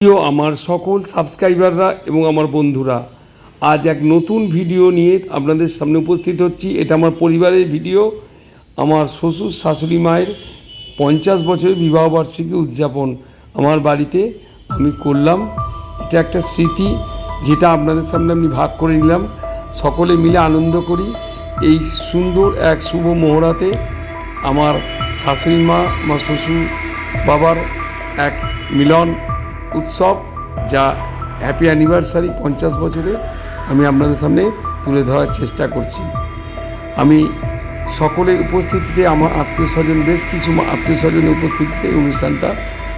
প্রিয় আমার সকল সাবস্ক্রাইবাররা এবং আমার বন্ধুরা, আজ এক নতুন ভিডিও নিয়ে আপনাদের সামনে উপস্থিত হচ্ছি। এটা আমার পরিবারের ভিডিও। আমার শ্বশুর শাশুড়ি মায়ের পঞ্চাশ বছরের বিবাহবার্ষিকী উদযাপন আমার বাড়িতে। আমি করলাম। এটা একটা স্মৃতি যেটা আপনাদের সামনে আমি ভাগ করে নিলাম। সকলে মিলে আনন্দ করি। এই সুন্দর এক শুভ মোহরাতে আমার শাশুড়ি মা, আমার শ্বশুর বাবার এক মিলন উৎসব যা হ্যাপি অ্যানিভার্সারি পঞ্চাশ বছরে আমি আপনাদের সামনে তুলে ধরার চেষ্টা করছি। আমি সকলের উপস্থিতিতে আমার আত্মীয় স্বজন, বেশ কিছু আত্মীয় স্বজনের উপস্থিতিতে এই অনুষ্ঠানটা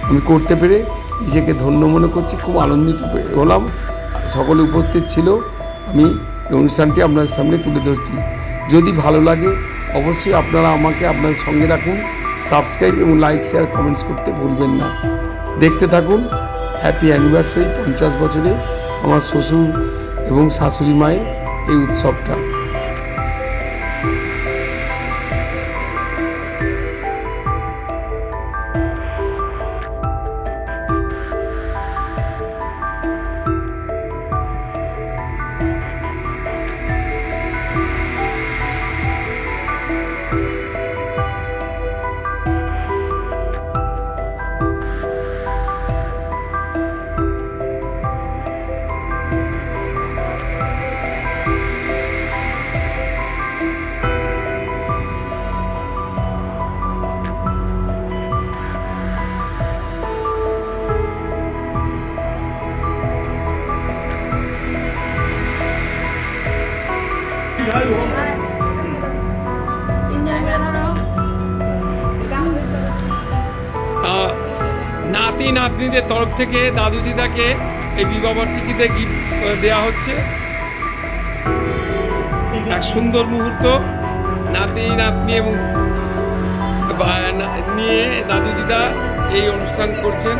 আমি করতে পেরে নিজেকে ধন্য মনে করছি, খুব আনন্দিত হলাম। সকলে উপস্থিত ছিল, আমি এই অনুষ্ঠানটি আপনাদের সামনে তুলে ধরছি। যদি ভালো লাগে, অবশ্যই আপনারা আমাকে আপনাদের সঙ্গে রাখুন সাবস্ক্রাইব এবং লাইক শেয়ার কমেন্টস করতে ভুলবেন না। দেখতে থাকুন হ্যাপি অ্যানিভার্সারি পঞ্চাশ বছরে আমার শ্বশুর এবং শাশুড়ি মায়ের এই উৎসবটা। নাতি নাতনিদের তরফ থেকে দাদু দিদাকে এই বিবাহবার্ষিকীতে গিফট দেওয়া হচ্ছে। এক সুন্দর মুহূর্ত নাতি, নাতনি এবং নিয়ে দাদু দিদা এই অনুষ্ঠান করছেন।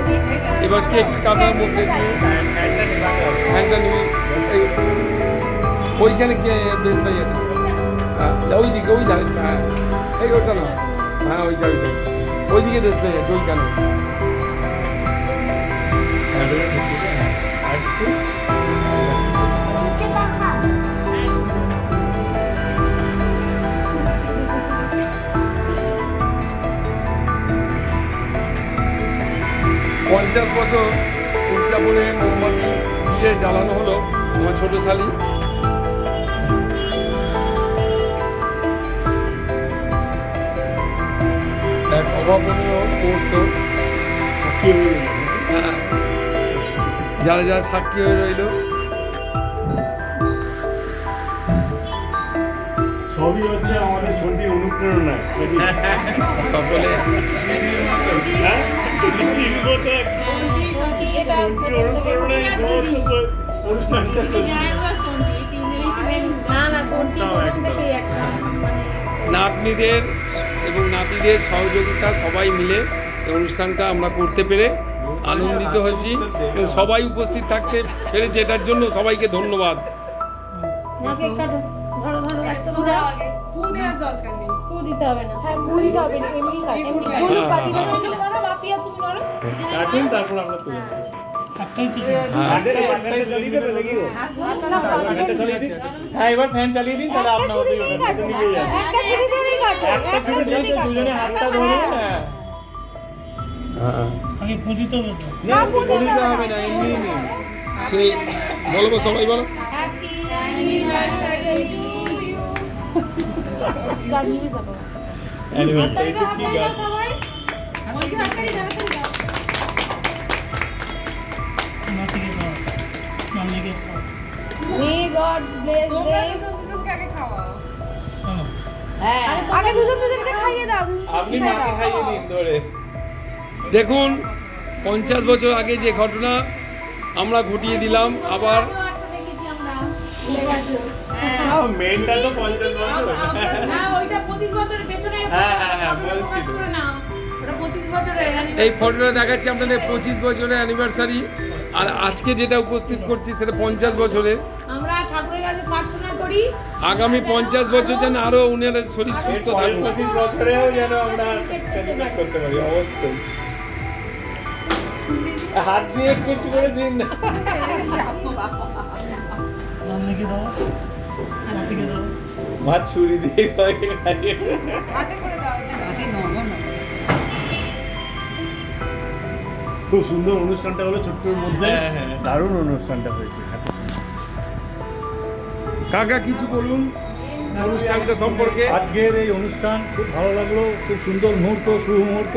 এবার কেক কাটার মধ্যে ওইখানে কে দেশ লাই আছে? হ্যাঁ ওই দিকে, ওই ধারে হ্যাঁ। এই ওইটা না হ্যাঁ ওইটা ওইটা। ওইদিকে দেশ লাই আছে, ওইখানে। পঞ্চাশ বছর উদযাপনে মোমবাতি দিয়ে জ্বালানো হলো আমার ছোট শালি। এক অভাবনীয় মুহূর্ত। হ্যাঁ। যারা যারা সাক্ষী হয়ে রইল। সবই হচ্ছে আমাদের অনুপ্রেরণা। সকলে। হ্যাঁ? মানে নাতনিদের এবং নাতিদের সহযোগিতা সবাই মিলে এই অনুষ্ঠানটা আমরা করতে পেরে আনন্দিত হয়েছি এবং সবাই উপস্থিত থাকতে পেরেছে এটার জন্য সবাইকে ধন্যবাদ। না কেক কাটো ধরো ধরো একসাথে দাও ফু দেওয়ার দরকার নেই। ফু দিতে হবে না। হ্যাঁ হ্যাঁ, হ্যাঁ, তারপর আমরা হ্যাঁ। এবার ফ্যান চালিয়ে দিন তাহলে আপনার দুজনে হাতটা ধরুন হ্যাঁ। আগে পুঁজিতে হবে। তো না দিতে হবে না এমনি নিন সেই বলো গো, সবাই বলো। হ্যাপি অ্যানিভার্সারি জানিয়ে দেবো অ্যানিভার্সারি তো কি গাছ সবাই। নাতিকে খাওয়া নাতনিকে খাওয়া মে গড ব্লেস দেম চলো। হ্যাঁ। আগে দুজন দুজনকে খাইয়ে দাও আপনি মাকে খাইয়ে দিন ধরে। দেখুন পঞ্চাশ বছর আগে যে ঘটনা আমরা ঘটিয়ে দিলাম আবার আগেও একটা দেখেছি আমরা ভুলে গেছো মেনটা তো পঞ্চাশ বছর। না ওইটা পঁচিশ বছরের পেছনে হ্যাঁ, হ্যাঁ, হ্যাঁ, এই ফটোটা দেখাচ্ছি আপনাদের পঁচিশ বছরের অ্যানিভার্সারি আর আজকে যেটা উপস্থিত করছি সেটা পঞ্চাশ বছরের। আমরা ঠাকুরের কাছে প্রার্থনা করি। আগামী পঞ্চাশ বছর যেন আরও উনার শরীর সুস্থ থাকবে পঁচিশ বছরেও যেন আমরা করতে পারি অবশ্যই। হাত দিয়ে একটু একটু করে দিন না। মা ছুরি দিয়ে কয়েক খুব সুন্দর অনুষ্ঠানটা হলো ছোট্টর মধ্যে। হ্যাঁ, হ্যাঁ। দারুণ অনুষ্ঠানটা হয়েছে এত কাকা কিছু বলুন অনুষ্ঠানটা সম্পর্কে? আজকের এই অনুষ্ঠান খুব ভালো লাগল খুব সুন্দর মুহূর্ত শুভ মুহূর্ত।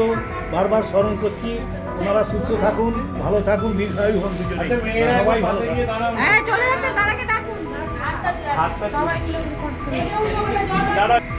বারবার স্মরণ করছি ওনারা সুস্থ থাকুন ভালো থাকুন দীর্ঘায়ু হন দুজনে আচ্ছা সবাই ভালো থাকুন।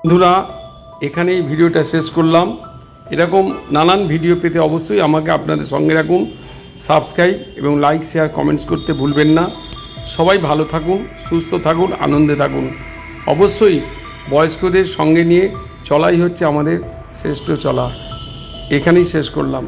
বন্ধুরা, এখানেই ভিডিওটা শেষ করলাম। এরকম নানান ভিডিও পেতে অবশ্যই আমাকে আপনাদের সঙ্গে রাখুন সাবস্ক্রাইব এবং লাইক শেয়ার কমেন্টস করতে ভুলবেন না। সবাই ভালো থাকুন, সুস্থ থাকুন, আনন্দে থাকুন। অবশ্যই বয়স্কদের সঙ্গে নিয়ে চলাই হচ্ছে আমাদের শ্রেষ্ঠ চলা। এখানেই শেষ করলাম।